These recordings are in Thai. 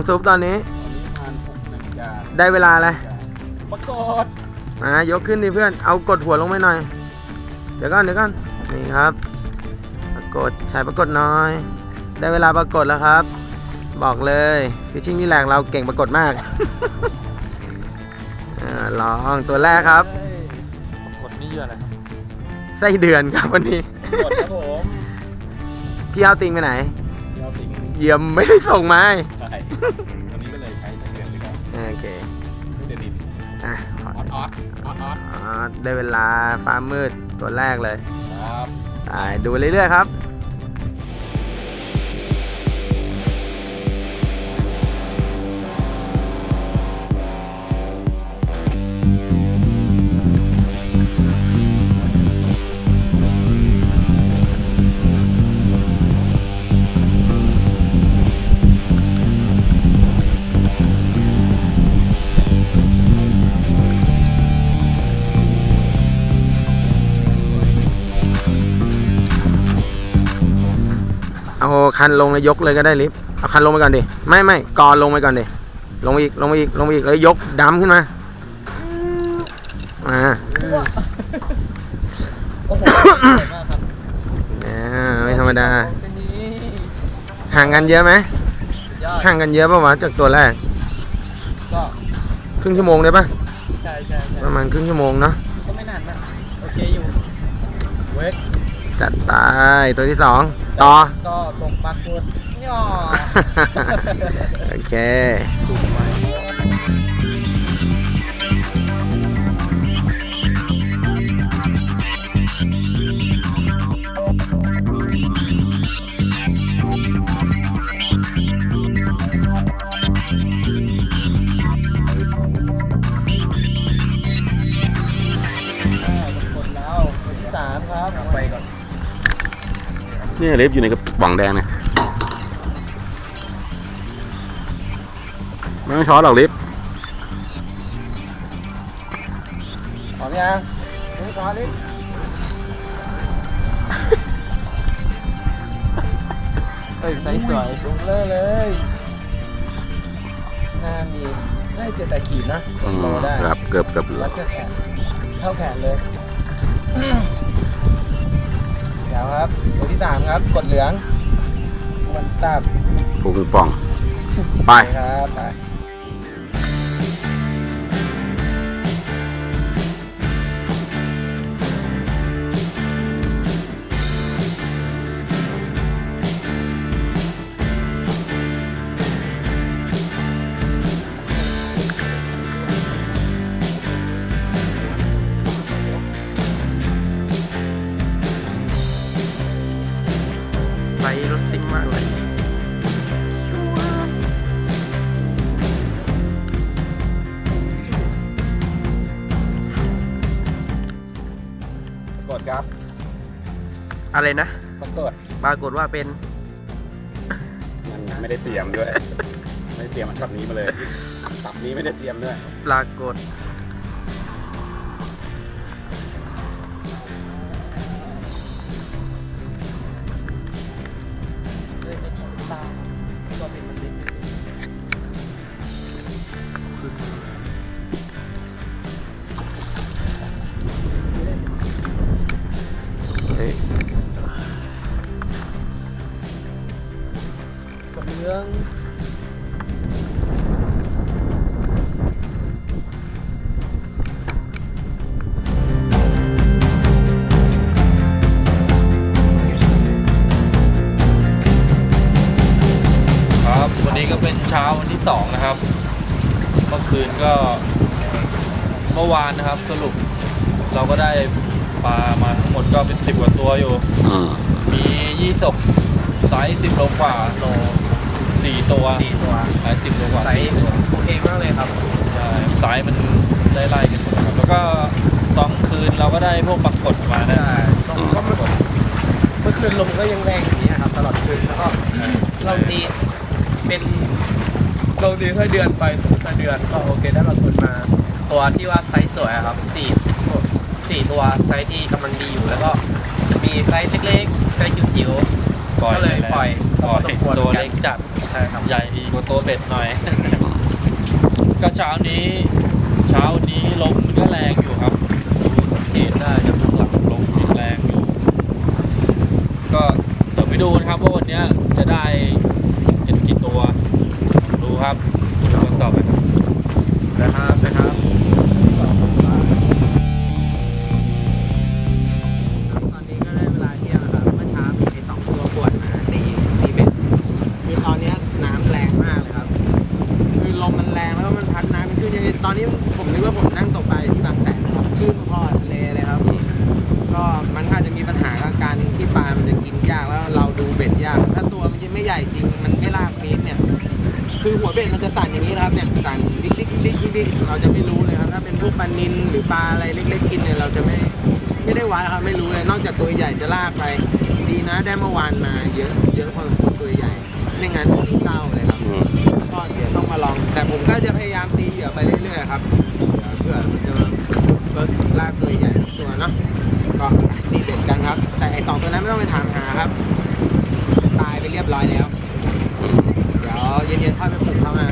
กี่โมงซุปตอนนี้ประมาณหกนาฬิกาได้เวลาแล้วปรากฏมายกขึ้นดิเพื่อน เอากดหัวลงไปหน่อย เดี๋ยวก่อนเดี๋ยวก่อนนี่ครับ ปรากฏฉายปรากฏหน้อย ได้เวลาปรากฏแล้วครับ บอกเลยฟิชชิ่งนี่แหลกเราเก่งปรากฏมาก อ่าลองตัวแรกครับกดนี่เยอะอะไรครับไส้เดือนครับวันนี้กดครับผมพี่เอาติงไปไหน เราสิงเยี่ยมไม่ได้ส่งมาให้ ใช่วันนี้ก็เลยใช้เดือนดีกว่าโอเคไม่ได้ดิบอะขอออดออดออดออดอ๋อได้เวลาฟ้ามืดตัวแรกเลย ครับไปดูเรื่อยๆครับ คันลงแล้วยกเลยก็ได้ลิฟต์เอาคันลงไปก่อนดิไม่ไม่กอนลงไปก่อนดิลงไปอีกลงไปอีกลงไปอีกแล้วยกดัมขึ้นมาอ่าโอ้โหสวยมากครับอ่าไม่ธรรมดา เป็นนี้ห่างกันเยอะไหมสุดยอดห่างกันเยอะป่าวะจากตัวแรกก็ครึ่งชั่วโมงได้ปะใช่ใช่ใช่ประมาณครึ่งชั่วโมงเนาะก็ไม่นานนะโอเคอยู่เวก จัดไปตัวที่สองต่อ ก็ตรงปรากฏย่อโอเคถูกไหมกดแล้วคนที่สามครับ ไปก่อน เนี่ยเล็บอยู่ในกระป๋องแดงเนี่ยไม่ต้องช้อนหรอกลิฟพร้อมยังมึงช้อนดิเฮ้ยไซส์สวยลงเลยเลยหน้ามีได้เจ็ดแปดขีดนะอืมโลได้ครับเกือบเกือบเหลือวัดแค่แขนเท่าแขนเลย เดี๋ยวครับ ตัวที่สามครับ กดเหลืองมันตับพุงป่อง ไป ครับไป อะไรนะปรากฏปรากฏว่าเป็นมันไม่ได้เตรียมด้วย ไม่ได้เตรียมมาช็อตนี้มาเลยตับนี้ไม่ได้เตรียมด้วย ปรากฏ สองนะครับ เมื่อคืนก็เมื่อวานนะครับ สรุปเราก็ได้ปลามาทั้งหมดก็เป็นสิบกว่าตัวอยู่ อืมมียี่สกไซส์สิบโลกว่าโลสี่ตัวสี่ตัวไซส์สิบโลกว่าไซส์สี่ตัวโอเคมากเลยครับ ใช่ไซส์มันไล่ๆกันหมดนะครับ แล้วก็ตอนคืนเราก็ได้พวกปรากฏมานะก็เมื่อเมื่อคืนลมก็ยังแรงอย่างนี้ยครับ ตลอดคืนแล้วก็เราตีเป็น เราตีถ้าเดือนไปถ้าเดือนก็โอเคได้เราทุนมา ตัวที่ว่าไซส์สวยอะครับสี่สี่ตัวไซส์ที่กำลังดีอยู่แล้วก็มีไซส์เล็กๆไซส์จิ๋วๆปล่อยก็เลยปล่อยก็พอสมควรตัวเล็กจัดใช่ครับใหญ่กว่าตัวเป็ดหน่อย ก็เช้านี้ เช้านี้ลมมันก็แรงอยู่ครับสังเกตได้จากข้างหลังลมยังแรงอยู่ ก็เดี๋ยวไปดูนะครับว่าวันเนี้ยจะได้เจ็ดกี่ตัวดู ครับดูกันต่อไปนะครับ วัดครับไม่รู้เลยนอกจากตัวใหญ่จะลากไป ดีนะได้เมื่อวานมาเยอะเยอะพอสมควรตัวใหญ่ไม่งั้นนี่เศร้าเลยครับก็เดี๋ยวต้องมาลอง แต่ผมก็จะพยายามตีเหยื่อไปเรื่อยๆครับเผื่อมันจะเฟิร์สลากตัวใหญ่ทุกตัวเนาะก็ตีเบ็ดกันครับ แต่ไอสองตัวนั้นไม่ต้องไปถามหาครับ ตายไปเรียบร้อยแล้ว เดี๋ยวเย็นๆค่อยไปปลุกเขามา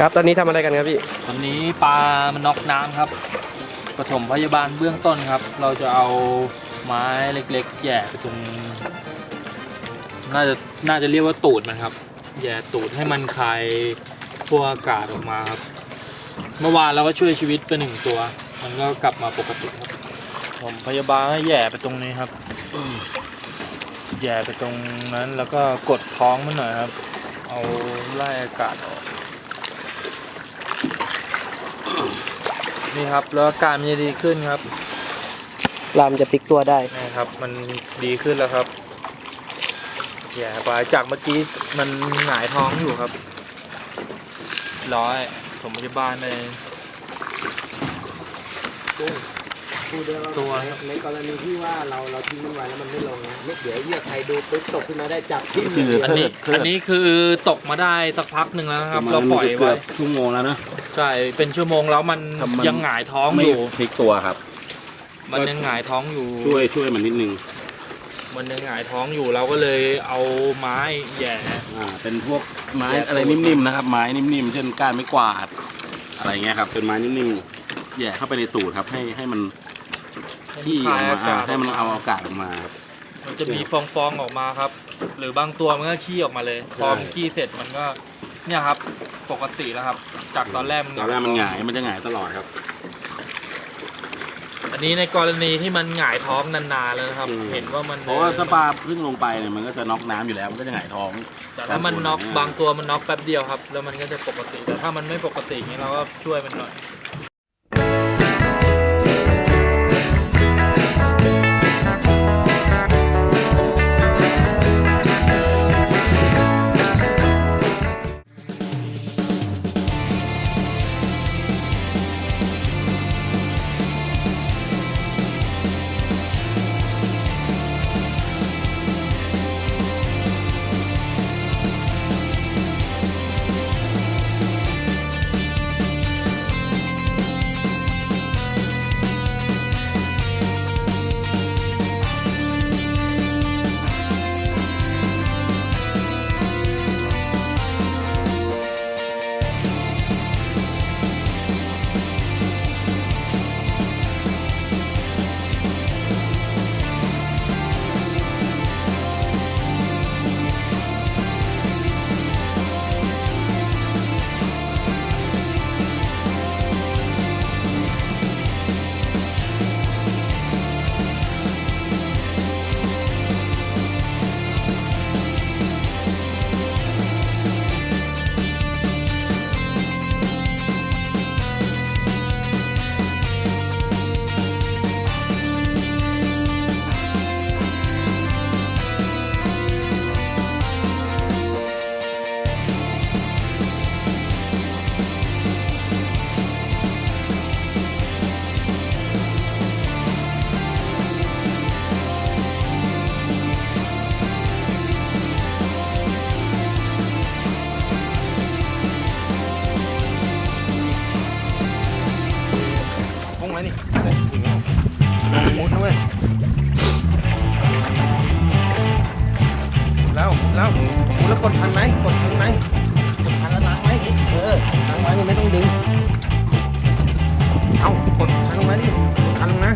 ครับตอนนี้ทำอะไรกันครับพี่วันนี้ปลามันน็อกน้ำครับปฐมพยาบาลเบื้องต้นครับ เราจะเอาไม้เล็กๆแหย่ไปตรงน่าจะน่าจะเรียกว่าตูดมันครับแหย่ตูดให้มันคายพวกอากาศออกมาครับ เมื่อวานเราก็ช่วยชีวิตไปหนึ่งตัว มันก็กลับมาปกติครับ ผมพยาบาลให้แหย่ไปตรงนี้ครับแหย่ไปตรงนั้นแล้วก็กดท้องมันหน่อยครับ เอาไล่อากาศออก นี่ครับ แล้วอาการมันจะดีขึ้นครับลามจะพลิกตัวได้นี่ครับ มันดีขึ้นแล้วครับแย่ไปจากเมื่อกี้มันหงายท้องอยู่ครับ ร้อยผมพยาบาลเลยพูดด้วยว่าตัวในกรณีที่ว่าเราเราทิ้งมันไว้แล้วมันไม่ลงนะเดี๋ยวเหยื่อใครดูปุ๊บตกขึ้นมาได้จับทิ้งคืออันนี้ อันนี้คือตกมาได้สักพักหนึ่งแล้วนะครับ เราปล่อยไว้ชั่วโมงแล้วนะ ใช่เป็นชั่วโมงแล้วมันทำมันยังหงายท้องไม่อยู่ พลิกตัวครับ มันยังหงายท้องอยู่ช่วยช่วยมันนิดนึงมันยังหงายท้องอยู่เราก็เลยเอาไม้แหย่อ่าเป็นพวกไม้แยกอะไรตัวนิ่มๆนะครับ ไม้นิ่มๆเช่นก้านไม้กวาด อะไรเงี้ยครับ เป็นไม้นิ่มๆแหย่เข้าไปในตูดครับให้ให้มันขี้ออกมาอ่าให้มันเอาอากาศออกมาครับ มันจะมีฟองๆออกมาครับ หรือบางตัวมันก็ขี้ออกมาเลยพอมันขี้เสร็จมันก็ เนี่ยครับ ปกติแล้วครับ จากตอนแรกมันตอนแรกมันหงาย มันจะหงายตลอดครับ อันนี้ในกรณีที่มันหงายท้องนานๆแล้วนะครับ อืม เห็นว่ามันเพราะว่าถ้าปลาเพิ่งลงไปเนี่ยมันก็จะน็อกน้ำอยู่แล้ว มันก็จะหงายท้อง แต่ถ้ามันน็อกบางตัวมันน็อกแป๊บเดียวครับ แล้วมันก็จะปกติ แต่ถ้ามันไม่ปกติอย่างนี้เราก็ช่วยมันหน่อย แล้วแล้วกดทันไหมกดทันไหมกดทันแล้วล้างไว้เออล้างไว้ยังไม่ต้องดึง เอากดทันลงมาดิกดทันลงนะ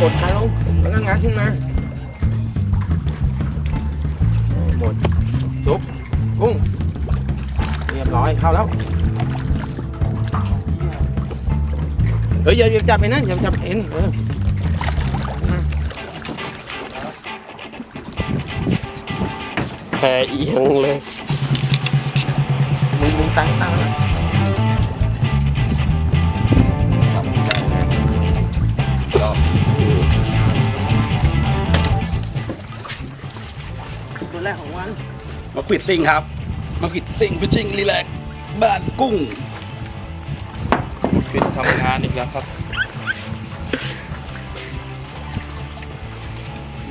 กดขาลงแล้วก็งัดขึ้นมาหมดซุปกุ้งเรียบร้อยเข้าแล้วเฮ้ยอย่าอย่าจับไปนะอย่าจับเอ็นเออแพเอียงเลยมึงมึงตั้งตั้งนะ มาปิดซิงครับมาปิดซิงฟิชชิงรีแลกบ้านกุ้งปิดทำงานอีกแล้วครับ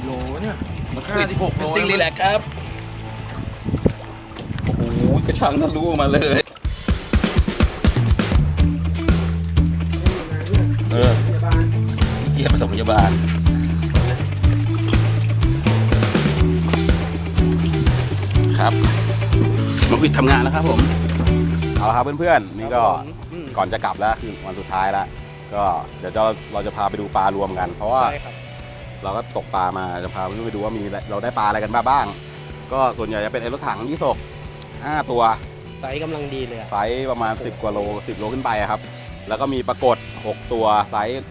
โลเนี่ยมาห้าสิบหกโลฟิชชิงรีแลกครับโอ้โหกระชังทะลุมาเลยเออพยาบาลเยี่ยมผสมพยาบาล ครับมาปิดทำงานแล้วครับผมเอาละครับเพื่อนๆนี่ก็ก่อนจะกลับแล้วคือวันสุดท้ายแล้วก็เดี๋ยวเราเราจะพาไปดูปลารวมกัน เพราะว่าใช่ครับเราก็ตกปลามาจะพาเพื่อนๆไปดูว่ามีอะไรเราได้ปลาอะไรกันบ้างบ้าง ก็ส่วนใหญ่จะเป็นไอ้รถถังยี่สกห้าตัวไซส์กำลังดีเลยอะไซส์ประมาณ 10 กว่าโล 10 โลขึ้นไปอะครับ แล้วก็มีปรากฏ 6 ตัวไซส์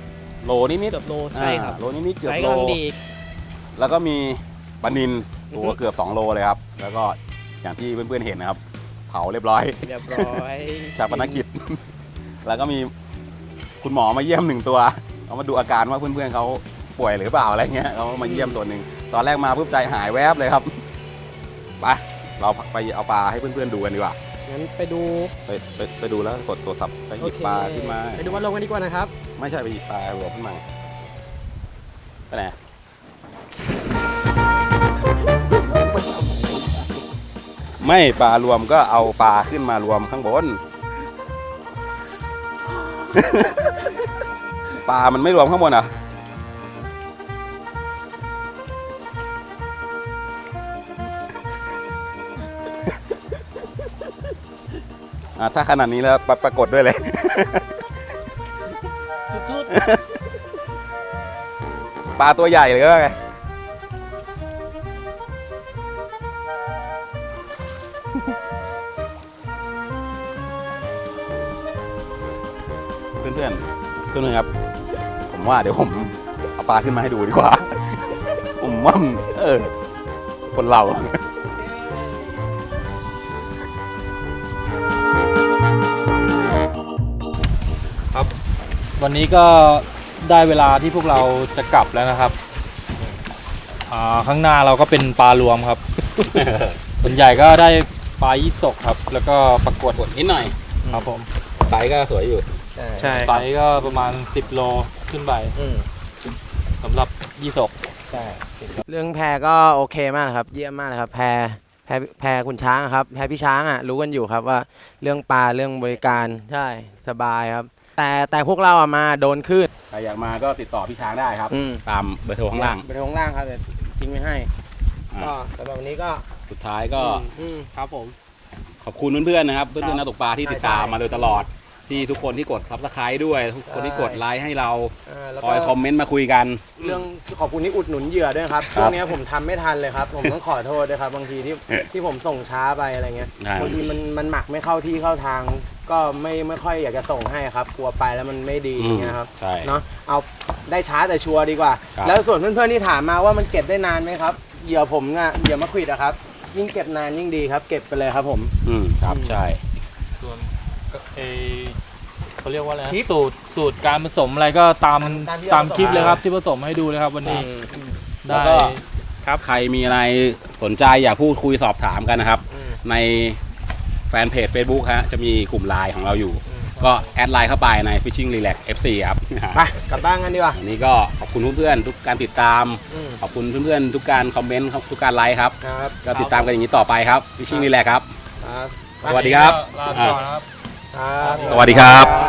โลนิดๆเกือบโลใช่ครับอ่าโลนิดๆเกือบไซส์โลกำลังดีแล้วก็มีปลานินตัวอือฮึเกือบ 2 โลเลยครับ แล้วก็ อย่างที่เพื่อนๆเห็นนะครับ เผาเรียบร้อยเรียบร้อยชาปนกิจ แล้วก็มีคุณหมอมาเยี่ยมหนึ่งตัวเขามาดูอาการว่าเพื่อนๆเขาป่วยหรือเปล่าอะไรเงี้ยเขามาเยี่ยมตัวหนึ่งตอนแรกมาปุ๊บใจหายแวบเลยครับไปเราไปเอาปลาให้เพื่อนๆดูกันดีกว่างั้นไปดูไปไปไปดูแล้วกดตัวสับไปหโอยิบเคปลาขึ้นมา ไปดูวัดลงกันดีกว่านะครับ ไม่ใช่ไปหยิบปลาหัวขึ้นมาไปไหน ไม่ปลารวมก็เอาปลาขึ้นมารวมข้างบน ปลามันไม่รวมข้างบนเหรอะอะถ้าขนาดนี้แล้วปรปรากฏด้วยเลย สุดปลาตัวใหญ่เลยก็ไง เพื่อนเพื่อนๆเพื่อนๆครับ ผมว่าเดี๋ยวผมเอาปลาขึ้นมาให้ดูดีกว่า ผมว่ามันเออ คนเราวันนี้ก็ได้เวลาที่พวกเราจะกลับแล้วนะครับอ่าข้างหน้าเราก็เป็นปลารวมครับ ส่วนใหญ่ก็ได้ปลายี่สกครับ แล้วก็ปรากฏกดนิดหน่อยครับผมไซส์ก็สวยอยู่ ใช่ไซส์ก็ประมาณ 10 โลขึ้นไปอืมสำหรับยี่สกใช่เรื่องแพรก็โอเคมากนะครับ เยี่ยมมากเลยครับ แพรแพรแพรคุณช้างอะครับ แพรพี่ช้างอะรู้กันอยู่ครับว่าเรื่องปลาเรื่องบริการใช่สบายครับ แต่แต่พวกเราอะมาโดนขึ้นใครอยากมาก็ติดต่อพี่ช้างได้ครับ อืมตามเบอร์โทรข้างล่าง ไปข้างล่างครับเดี๋ยวทิ้งไว้ให้อ่า ก็แต่แบบนี้ก็สุดท้ายก็อืม ครับผม ขอบคุณเพื่อนๆนะครับ เพื่อนๆนักตกปลาที่ใช่ติดตามใช่มาโดยตลอด ที่ทุกคนที่กดซับสไครต์ด้วย ทุกคนที่ใช่กดไลค์ให้เราเออแล้วคก็อยคอมเมนต์มาคุยกัน เรื่องขอบคุณที่อุดหนุนเหยื่อด้วยครับครับช่วงเนี้ยผมทำไม่ทันเลยครับ ผมต้องขอโทษด้วยครับ บางทีที่ที่ผมส่งช้าไปอะไรเงี้ยใช่บางทีมันมันหมักไม่เข้าที่เข้าทาง ก็ไม่ไม่ค่อยอยากจะส่งให้ครับกลัวไปแล้วมันไม่ดีอือมย่างเงี้ยครับใช่ เนาะเอาได้ช้าแต่ชัวร์ดีกว่า ครับ แล้วส่วนเพื่อนๆที่ถามมาว่ามันเก็บได้นานไหมครับเหยื่อผมน่ะเหยื่อมะขวิดอะครับ ยิ่งเก็บนานยิ่งดีครับ เก็บไปเลยครับผม อืมครับใช่ ส่วนก็ เอเขาเรียกว่าอะไรนะคลิปสูตรสูตรการผสมอะไรก็ตามตามที่ตามคลิปเราเลยครับ ที่ผสมให้ดูเลยครับ วันนี้แล้ได้วก็ ครับใครมีอะไรสนใจอยากพูดคุยสอบถามกันนะครับ อืม ในแฟนเพจ Facebook ฮะจะมีกลุ่มไลน์ของเราอยู่อืมก็แอดไลน์เข้าไปใน Fishing Relax FC ครับไปกลับบ้านกันดีกว่าวันนี้ก็ขอบคุณเพื่อนๆทุกการติดตาม อืมขอบคุณเพื่อนๆทุกการคอมเมนต์ครับทุกการไลค์ครับ ครับก็ติดตามกันอย่างนี้ต่อไปครับ Fishing Relax ครับ ครับ สวัสดีครับ ลาไปก่อนนะครับครับ สวัสดีครับ